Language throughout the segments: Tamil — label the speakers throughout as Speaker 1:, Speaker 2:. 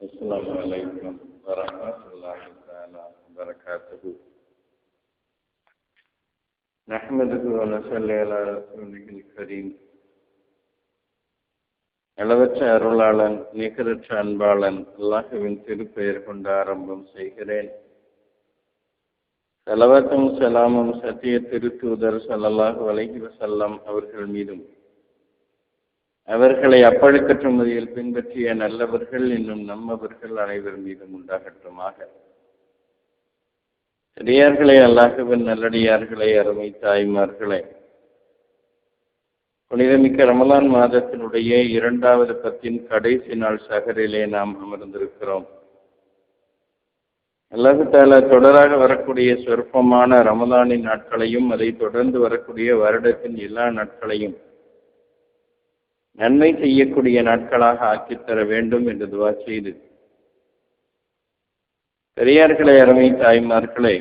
Speaker 1: السلام عليكم ورحمة الله تعالى وبركاته نحمده ونصلي على رسوله الكريم அளவற்ற அருளாளன் நிகரற்ற அன்பாளன் அல்லாஹுவின் திருப்பெயர் கொண்டு ஆரம்பம் செய்கிறேன் செலவத்தும் செலாமும் சத்திய திருத்தூதர் சல்லல்லாஹு அலைஹி வசல்லம் அவர்கள் மீதும் அவர்களை அப்பழுக்கற்ற முறையில் பின்பற்றிய நல்லவர்கள் இன்னும் நம்மவர்கள் அனைவர் மீதும் உண்டாகட்டுமாக. பெரியார்களே அல்லாஹுவின் நல்லடியார்களே அருமை தாய்மார்களே. புனிதமிக்க ரமலான் மாதத்தினுடைய இரண்டாவது பத்தின் கடைசி நாள் சகரிலே நாம் அமர்ந்திருக்கிறோம். அல்லாஹு தாலா தொடராக வரக்கூடிய சொற்பமான ரமலானின் நாட்களையும் அதை தொடர்ந்து வரக்கூடிய வருடத்தின் எல்லா நாட்களையும் நன்மை செய்யக்கூடிய நாட்களாக ஆக்கித்தர வேண்டும் என்று துவா செய்து. பெரியார்களே அருமை தாய்மார்களே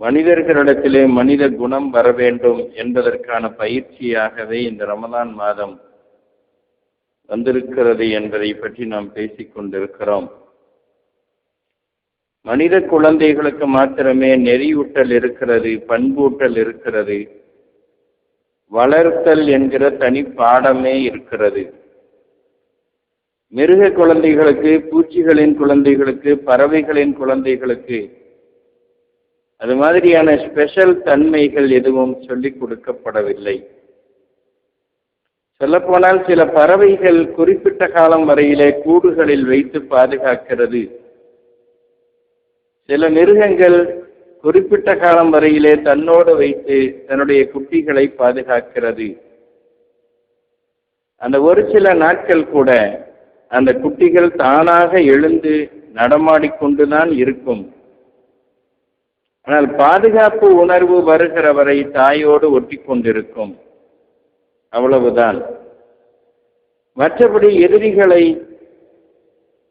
Speaker 1: மனிதர்களிடத்திலே மனித குணம் வர வேண்டும் என்பதற்கான பயிற்சியாகவே இந்த ரமதான் மாதம் வந்திருக்கிறது என்பதை பற்றி நாம் பேசிக் கொண்டிருக்கிறோம். மனித குழந்தைகளுக்கு மாத்திரமே நெறியூட்டல் இருக்கிறது பண்பூட்டல் இருக்கிறது வளர்த்தல் என்கிற தனி பாடமே இருக்கிறது. மிருக குழந்தைகளுக்கு பூச்சிகளின் குழந்தைகளுக்கு பறவைகளின் குழந்தைகளுக்கு அது மாதிரியான ஸ்பெஷல் தன்மைகள் எதுவும் சொல்லிக் கொடுக்கப்படவில்லை. சொல்லப்போனால் சில பறவைகள் குறிப்பிட்ட காலம் வரையிலே கூடுகளில் வைத்து பாதுகாக்கிறது. சில மிருகங்கள் குறிப்பிட்ட காலம் வரையிலே தன்னோடு வைத்து தன்னுடைய குட்டிகளை பாதுகாக்கிறது. அந்த ஒரு சில நாட்கள் கூட அந்த குட்டிகள் தானாக எழுந்து நடமாடிக்கொண்டுதான் இருக்கும். ஆனால் பாதுகாப்பு உணர்வு வருகிற வரை தாயோடு ஒட்டி கொண்டிருக்கும். அவ்வளவுதான். மற்றபடி எதிரிகளை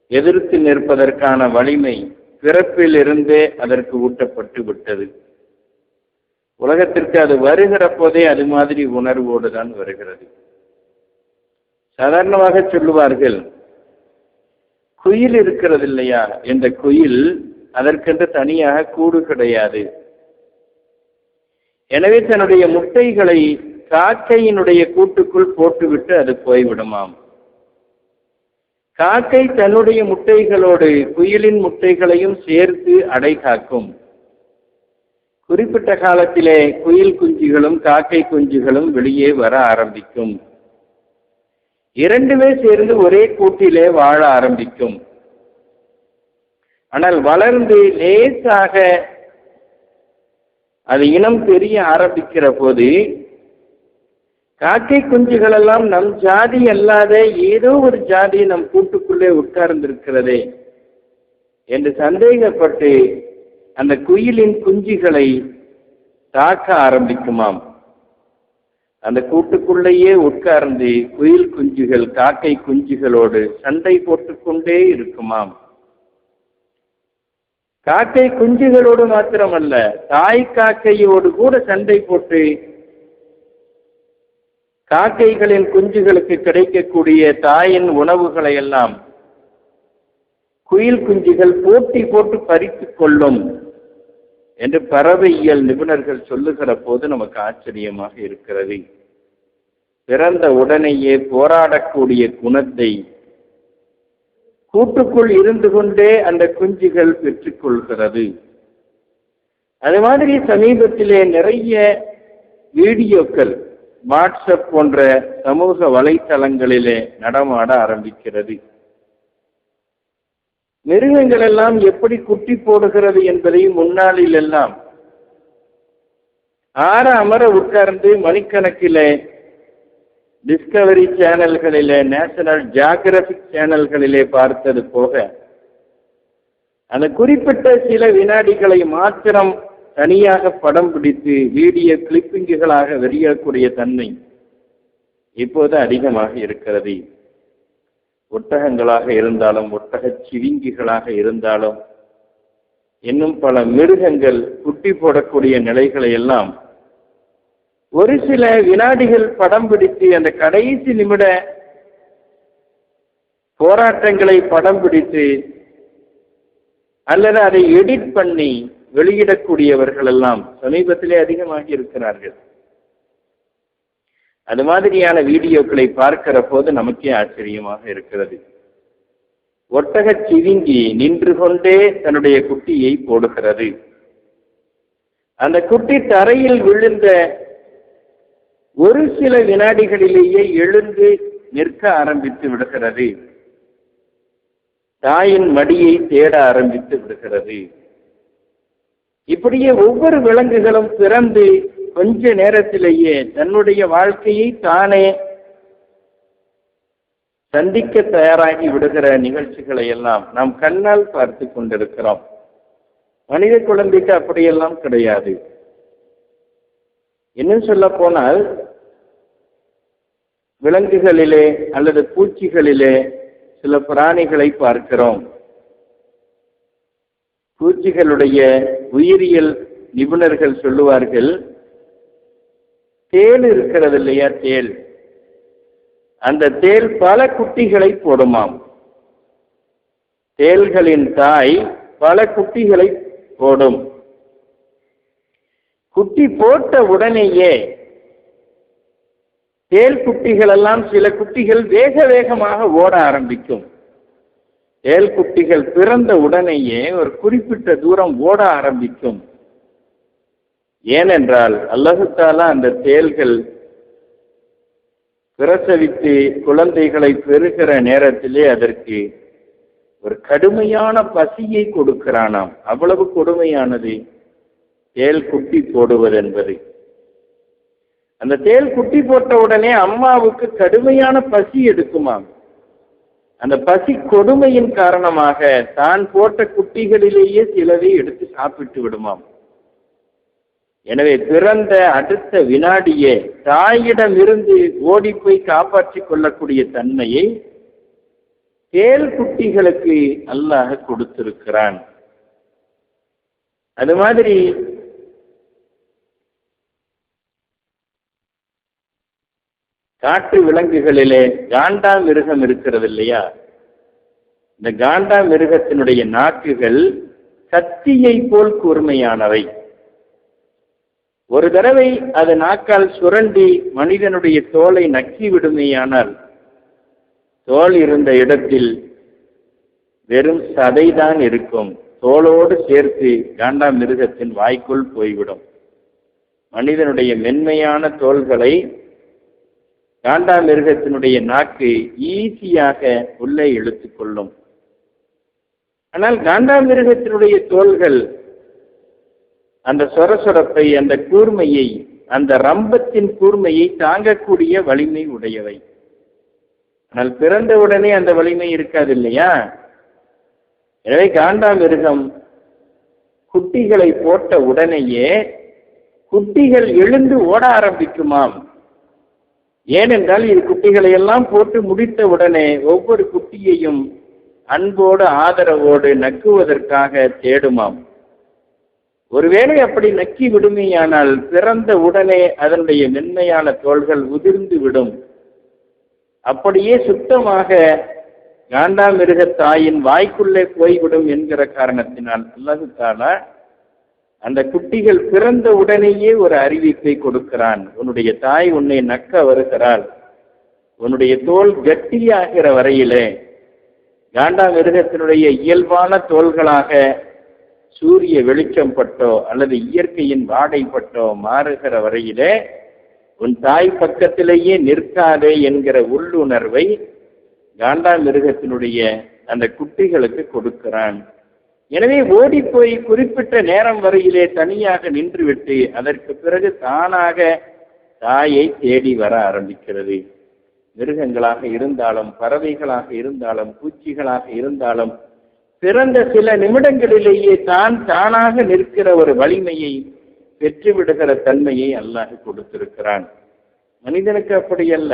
Speaker 1: எதிர்த்து நிற்பதற்கான வலிமை பிறப்பிலிருந்தே அதற்கு ஊட்டப்பட்டு விட்டது. உலகத்திற்கு அது வருகிற போதே அது மாதிரி உணர்வோடு தான் வருகிறது. சாதாரணமாக சொல்லுவார்கள் குயில் இருக்கிறது இல்லையா இந்த குயில் அதற்கென்று தனியாக கூடு கிடையாது. எனவே தன்னுடைய முட்டைகளை காக்கையினுடைய கூட்டுக்குள் போட்டுவிட்டு அது போய்விடுமாம். காக்கை தன்னுடைய முட்டைகளோடு குயிலின் முட்டைகளையும் சேர்த்து அடை காக்கும். குறிப்பிட்ட காலத்திலே குயில் குஞ்சுகளும் காக்கை குஞ்சுகளும் வெளியே வர ஆரம்பிக்கும். இரண்டுமே சேர்ந்து ஒரே கூட்டிலே வாழ ஆரம்பிக்கும். ஆனால் வளர்ந்து லேசாக அது இனம் தெரிய ஆரம்பிக்கிற போது காக்கை குஞ்சுகள் எல்லாம் நம் ஜாதி அல்லாத ஏதோ ஒரு ஜாதி நம் கூட்டுக்குள்ளே உட்கார்ந்திருக்கிறதே என்று சந்தேகப்பட்டு அந்த குயிலின் குஞ்சுகளை தாக்க ஆரம்பிக்குமாம். அந்த கூட்டுக்குள்ளேயே உட்கார்ந்து குயில் குஞ்சுகள் காக்கை குஞ்சுகளோடு சண்டை போட்டுக்கொண்டே இருக்குமாம். காக்கை குஞ்சுகளோடு மாத்திரமல்ல தாய் காக்கையோடு கூட சண்டை போட்டு காக்கைகளின் குஞ்சுகளுக்கு கிடைக்கக்கூடிய தாயின் உணவுகளை எல்லாம் குயில் குஞ்சுகள் போட்டி போட்டு பறித்து கொள்ளும் என்று பறவையியல் நிபுணர்கள் சொல்லுகிற போது நமக்கு ஆச்சரியமாக இருக்கிறது. பிறந்த உடனேயே போராடக்கூடிய குணத்தை கூட்டுக்குள் இருந்து கொண்டே அந்த குஞ்சுகள் பெற்றுக்கொள்கிறது அது மாதிரி சமீபத்திலே நிறைய வீடியோக்கள் வாட்ஸ்அப் போன்ற சமூக வலைத்தளங்களிலே நடமாட ஆரம்பிக்கிறது. மிருகங்கள் எல்லாம் எப்படி குட்டி போடுகிறது என்பதையும் முன்னாளில் எல்லாம் ஆற அமர உட்கார்ந்து மணிக்கணக்கிலே டிஸ்கவரி சேனல்களிலே நேஷனல் ஜியாகிரபிக் சேனல்களிலே பார்த்தது போக அந்த குறிப்பிட்ட சில வினாடிகளை மாத்திரம் தனியாக படம் பிடித்து வீடியோ கிளிப்பிங்குகளாக வெளியிடக்கூடிய தன்மை இப்போது அதிகமாக இருக்கிறது. ஒட்டகங்களாக இருந்தாலும் ஒட்டக சிவிங்கிகளாக இருந்தாலும் இன்னும் பல மிருகங்கள் குட்டி போடக்கூடிய நிலைகளை எல்லாம் ஒரு சில வினாடிகள் படம் பிடித்து அந்த கடைசி நிமிட போராட்டங்களை படம் பிடித்து அல்லது அதை எடிட் பண்ணி வெளியிடக்கூடியவர்கள் எல்லாம் சமீபத்திலே அதிகமாகி இருக்கிறார்கள். அது மாதிரியான வீடியோக்களை பார்க்கிற போது நமக்கே ஆச்சரியமாக இருக்கிறது. ஒட்டகச் சிவிங்கி நின்று கொண்டே தன்னுடைய குட்டியை போடுகிறது. அந்த குட்டி தரையில் விழுந்த ஒரு சில வினாடிகளிலேயே எழுந்து நிற்க ஆரம்பித்து விடுகிறது. தாயின் மடியை தேட ஆரம்பித்து விடுகிறது. இப்படியே ஒவ்வொரு விலங்குகளும் பிறந்து கொஞ்ச நேரத்திலேயே தன்னுடைய வாழ்க்கையை தானே சந்திக்க தயாராகி விடுகிற நிகழ்ச்சிகளை எல்லாம் நாம் கண்ணால் பார்த்து கொண்டிருக்கிறோம். மனித குழந்தைக்கு அப்படியெல்லாம் கிடையாது. இன்னும் சொல்ல போனால் விலங்குகளிலே அல்லது பூச்சிகளிலே சில பிராணிகளை பார்க்கிறோம். பூச்சிகளுடைய உயிரியல் நிபுணர்கள் சொல்லுவார்கள் தேல் இருக்கிறது இல்லையா தேல்? அந்த தேல் பல குட்டிகளை போடுமாம். தேல்களின் தாய் பல குட்டிகளை போடும். குட்டி போட்ட உடனேயே தேல் குட்டிகள் எல்லாம் சில குட்டிகள் வேக வேகமாக ஓட ஆரம்பிக்கும். தேல் குட்டிகள் பிறந்த உடனேயே ஒரு குறிப்பிட்ட தூரம் ஓட ஆரம்பிக்கும். ஏனென்றால் அல்லாஹுத்தாலா அந்த தேல்கள் பிரசவித்து குழந்தைகளை பெறுகிற நேரத்திலே அதற்கு ஒரு கடுமையான பசியை கொடுக்கிறானாம். அவ்வளவு கொடுமையானது தேல் குட்டி போடுவது என்பது. அந்த தேல் குட்டி போட்ட உடனே அம்மாவுக்கு கடுமையான பசி எடுக்குமாம். அந்த பசி கொடுமையின் காரணமாக தான் போட்ட குட்டிகளிலேயே சிலவை எடுத்து சாப்பிட்டு விடுமாம். எனவே பிறந்த அடுத்த வினாடியே தாயிடமிருந்து ஓடி போய் காப்பாற்றிக் கொள்ளக்கூடிய தன்மையை தேல் குட்டிகளுக்கு அல்லாஹ் கொடுத்திருக்கிறான். அது மாதிரி காட்டு விலங்குகளிலே காண்டா மிருகம் இருக்கிறது இல்லையா இந்த காண்டா மிருகத்தினுடைய நாக்குகள் கத்தியை போல் கூர்மையானவை. ஒரு தடவை அது நாக்கால் சுரண்டி மனிதனுடைய தோலை நக்கி விடுமையானால் தோல் இருந்த இடத்தில் வெறும் சதைதான் இருக்கும். தோளோடு சேர்த்து காண்டா மிருகத்தின் வாய்க்குள் போய்விடும். மனிதனுடைய மென்மையான தோள்களை காண்டா மிருகத்தினுடைய நாக்கு ஈஸியாக உள்ளே இழுத்து கொள்ளும். ஆனால் காண்டா மிருகத்தினுடைய தோள்கள் அந்த சொரசொரப்பை அந்த கூர்மையை அந்த ரம்பத்தின் கூர்மையை தாங்கக்கூடிய வலிமை உடையவை. ஆனால் பிறந்தவுடனே அந்த வலிமை இருக்காது இல்லையா? எனவே காண்டா மிருகம் குட்டிகளை போட்ட உடனேயே குட்டிகள் எழுந்து ஓட ஆரம்பிக்குமாம். ஏனென்றால் இது குட்டிகளை எல்லாம் போட்டு முடித்த உடனே ஒவ்வொரு குட்டியையும் அன்போடு ஆதரவோடு நக்குவதற்காக தேடுமாம். ஒருவேளை அப்படி நக்கி விடுமையானால் பிறந்த உடனே அதனுடைய மென்மையான தோள்கள் உதிர்ந்து விடும். அப்படியே சுத்தமாக காண்டாமிருக தாயின் வாய்க்குள்ளே போய்விடும் என்கிற காரணத்தினால் அல்லது தாலா அந்த குட்டிகள் பிறந்த உடனேயே ஒரு அறிவிப்பை கொடுக்கிறான். உன்னுடைய தாய் உன்னை நக்க வருகிறாள். உன்னுடைய தோல் கட்டியாகிற வரையிலே காண்டாமிருகத்தினுடைய இயல்பான தோள்களாக சூரிய வெளிச்சம் பட்டோ அல்லது இயற்கையின் வாடைப்பட்டோ மாறுகிற வரையிலே உன் தாய் பக்கத்திலேயே நிற்காதே என்கிற உள்ளுணர்வை காண்டாமிருகத்தினுடைய அந்த குட்டிகளுக்கு கொடுக்கிறான். எனவே ஓடி போய் குறிப்பிட்ட நேரம் வரையிலே தனியாக நின்றுவிட்டு அதற்கு பிறகு தானாக தாயை தேடி வர ஆரம்பிக்கிறது. மிருகங்களாக இருந்தாலும் பறவைகளாக இருந்தாலும் பூச்சிகளாக இருந்தாலும் பிறந்த சில நிமிடங்களிலேயே தான் தானாக நிற்கிற ஒரு வலிமையை பெற்றுவிடுகிற தன்மையை அல்லாஹ் கொடுத்திருக்கிறான். மனிதனுக்கு அப்படி அல்ல.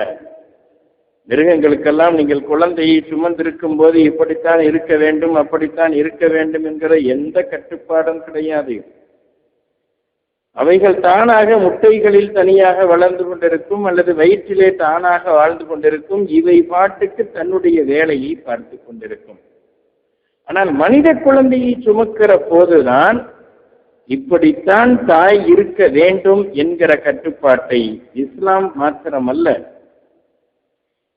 Speaker 1: மிருகங்களுக்கெல்லாம் நீங்கள் குழந்தையை சுமந்திருக்கும் போது இப்படித்தான் இருக்க வேண்டும் அப்படித்தான் இருக்க வேண்டும் என்கிற எந்த கட்டுப்பாடும் கிடையாது. அவைகள் தானாக முட்டைகளில் தனியாக வளர்ந்து கொண்டிருக்கும் அல்லது வயிற்றிலே தானாக வாழ்ந்து கொண்டிருக்கும் இவை பாட்டுக்கு தன்னுடைய வேலையை பார்த்து கொண்டிருக்கும். ஆனால் மனித குழந்தையை சுமக்கிற போதுதான் இப்படித்தான் தாய் இருக்க வேண்டும் என்கிற கட்டுப்பாட்டை இஸ்லாம் மாத்திரமல்ல.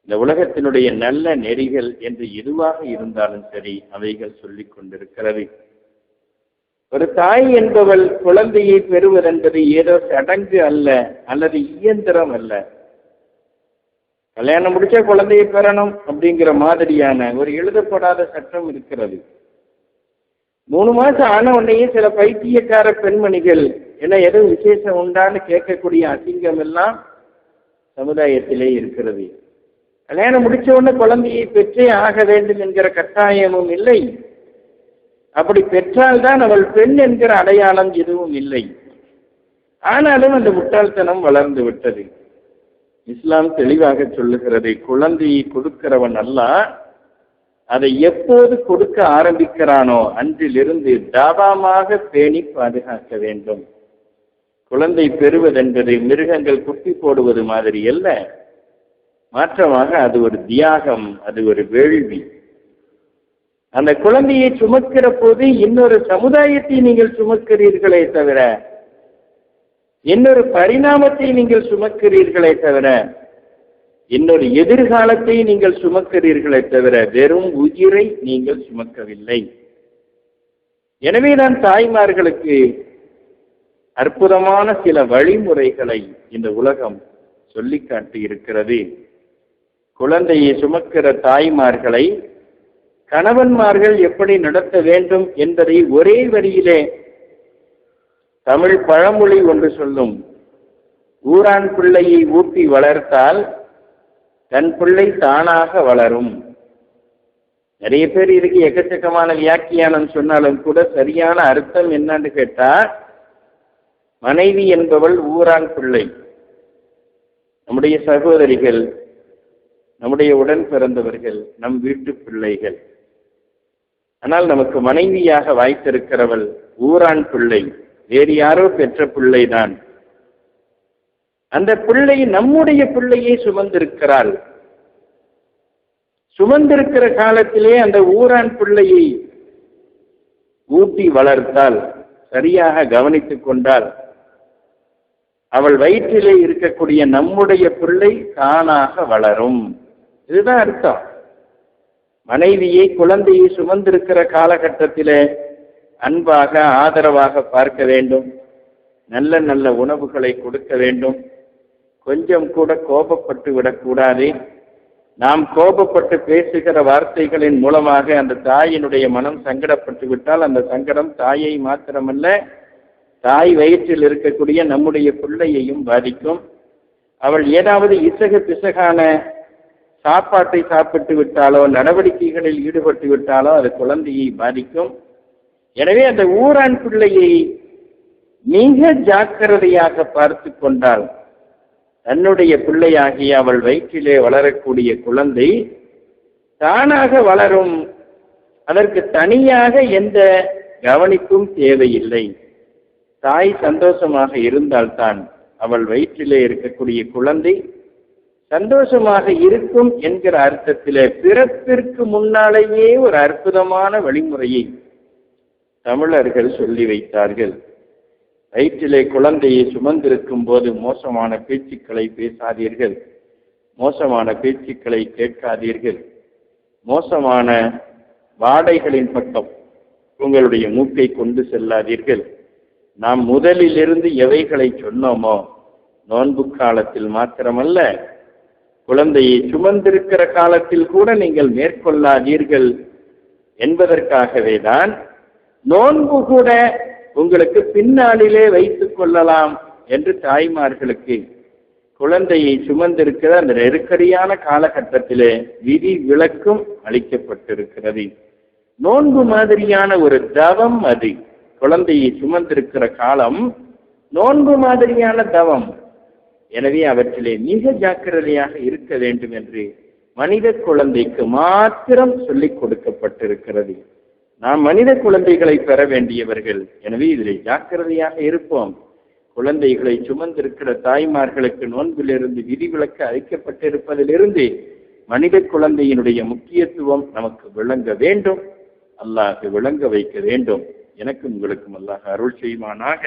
Speaker 1: இந்த உலகத்தினுடைய நல்ல நெறிகள் என்று எதுவாக இருந்தாலும் சரி அவைகள் சொல்லிக் கொண்டிருக்கிறது. ஒரு தாய் என்பவள் குழந்தையை பெறுவதென்பது ஏதோ சடங்கு அல்ல அல்லது இயந்திரம் அல்ல. கல்யாணம் முடிச்சா குழந்தையை பெறணும் அப்படிங்கிற மாதிரியான ஒரு எழுதப்படாத சட்டம் இருக்கிறது. மூணு மாசம் ஆன உடனேயே சில பைத்தியக்கார பெண்மணிகள் என்ன எதுவும் விசேஷம் உண்டான்னு கேட்கக்கூடிய அசிங்கம் எல்லாம் சமுதாயத்திலே இருக்கிறது. கல்யாணம் முடிச்ச உடனே குழந்தையை பெற்றே ஆக வேண்டும் என்கிற கட்டாயமும் இல்லை. அப்படி பெற்றால்தான் அவள் பெண் என்கிற அடையாளம் எதுவும் இல்லை. ஆனாலும் அந்த முட்டாள்தனம் வளர்ந்து விட்டது. இஸ்லாம் தெளிவாக சொல்லுகிறது குழந்தையை கொடுக்கிறவன் அல்ல அதை எப்போது கொடுக்க ஆரம்பிக்கிறானோ அன்றிலிருந்து தாபாமாக பேணி பாதுகாக்க வேண்டும். குழந்தை பெறுவதென்பது மிருகங்கள் குட்டி போடுவது மாதிரி அல்ல. மாற்றமாக அது ஒரு தியாகம் அது ஒரு வேள்வி. அந்த குழந்தையை சுமக்கிற போது இன்னொரு சமுதாயத்தை நீங்கள் சுமக்கிறீர்களே தவிர இன்னொரு பரிணாமத்தை நீங்கள் சுமக்கிறீர்களே தவிர இன்னொரு எதிர்காலத்தை நீங்கள் சுமக்கிறீர்களே தவிர வெறும் உயிரை நீங்கள் சுமக்கவில்லை. எனவேதான் தாய்மார்களுக்கு அற்புதமான சில வழிமுறைகளை இந்த உலகம் சொல்லி காட்டி இருக்கிறது. குழந்தையை சுமக்கிற தாய்மார்களை கணவன்மார்கள் எப்படி நடத்த வேண்டும் என்பதை ஒரே வரியிலே தமிழ் பழமொழி ஒன்று சொல்லும். ஊரான் பிள்ளையை ஊட்டி வளர்த்தால் தன் பிள்ளை தானாக வளரும். நிறைய பேர் இதுக்கு எக்கச்சக்கமான வியாக்கியானம் சொன்னாலும் கூட சரியான அர்த்தம் என்னன்னு கேட்டா மனைவி என்பவள் ஊரான் பிள்ளை. நம்முடைய சகோதரிகள் நம்முடைய உடன் பிறந்தவர்கள் நம் வீட்டு பிள்ளைகள். ஆனால் நமக்கு மனைவியாக வாய்த்திருக்கிறவள் ஊரான் பிள்ளை வேறு யாரோ பெற்ற பிள்ளைதான். அந்த பிள்ளை நம்முடைய பிள்ளையை சுமந்திருக்கிறாள். சுமந்திருக்கிற காலத்திலே அந்த ஊரான் பிள்ளையை ஊட்டி வளர்த்தால் சரியாக கவனித்துக் கொண்டால் அவள் வயிற்றிலே இருக்கக்கூடிய நம்முடைய பிள்ளை தானாக வளரும். இதுதான் அர்த்தம். மனைவியை குழந்தையை சுமந்திருக்கிற காலகட்டத்தில் அன்பாக ஆதரவாக பார்க்க வேண்டும். நல்ல நல்ல உணவுகளை கொடுக்க வேண்டும். கொஞ்சம் கூட கோபப்பட்டு விடக்கூடாது. நாம் கோபப்பட்டு பேசுகிற வார்த்தைகளின் மூலமாக அந்த தாயினுடைய மனம் சங்கடப்பட்டு விட்டால் அந்த சங்கடம் தாயை மாத்திரமல்ல தாய் வயிற்றில் இருக்கக்கூடிய நம்முடைய பிள்ளையையும் பாதிக்கும். அவள் ஏதாவது இசக பிசகான சாப்பாட்டை சாப்பிட்டு விட்டாலோ நடவடிக்கைகளில் ஈடுபட்டு விட்டாலோ அது குழந்தையை பாதிக்கும். எனவே அந்த ஊரான் பிள்ளையை மிக ஜாக்கிரதையாக பார்த்து கொண்டால் தன்னுடைய பிள்ளையாகிய அவள் வயிற்றிலே வளரக்கூடிய குழந்தை தானாக வளரும். அதற்கு தனியாக எந்த கவனிப்பும் தேவையில்லை. தாய் சந்தோஷமாக இருந்தால்தான் அவள் வயிற்றிலே இருக்கக்கூடிய குழந்தை சந்தோஷமாக இருக்கும் என்கிற அர்த்தத்திலே பிறப்பிற்கு முன்னாலேயே ஒரு அற்புதமான வழிமுறையை தமிழர்கள் சொல்லி வைத்தார்கள். வயிற்றிலே குழந்தையை சுமந்திருக்கும் போது மோசமான பேச்சுக்களை பேசாதீர்கள். மோசமான பேச்சுக்களை கேட்காதீர்கள். மோசமான வாடைகளின் பக்கம் உங்களுடைய மூக்கை கொண்டு செல்லாதீர்கள். நாம் முதலிலிருந்து எவைகளை சொன்னோமோ நோன்பு காலத்தில் மாத்திரமல்ல குழந்தையை சுமந்திருக்கிற காலத்தில் கூட நீங்கள் மேற்கொள்ளாதீர்கள் என்பதற்காகவே தான் நோன்பு கூட உங்களுக்கு பின்னாளிலே வைத்துக் கொள்ளலாம் என்று தாய்மார்களுக்கு குழந்தையை சுமந்திருக்கிற அந்த நெருக்கடியான காலகட்டத்திலே விதி விளக்கும் அளிக்கப்பட்டிருக்கிறது. நோன்பு மாதிரியான ஒரு தவம் அது. குழந்தையை சுமந்திருக்கிற காலம் நோன்பு மாதிரியான தவம். எனவே அவற்றிலே மிக ஜாக்கிரதையாக இருக்க வேண்டும் என்று மனித குழந்தைக்கு மாத்திரம் சொல்லிக் கொடுக்கப்பட்டிருக்கிறது. நாம் மனித குழந்தைகளை பெற வேண்டியவர்கள் எனவே இதில் ஜாக்கிரதையாக இருப்போம். குழந்தைகளை சுமந்திருக்கிற தாய்மார்களுக்கு நோன்பிலிருந்து விதிவிலக்கு அளிக்கப்பட்டிருப்பதிலிருந்து மனித குழந்தையினுடைய முக்கியத்துவம் நமக்கு விளங்க வேண்டும். அல்லாஹ் விளங்க வைக்க வேண்டும். எனக்கும் உங்களுக்கும் அல்லாஹ் அருள் செய்வானாக.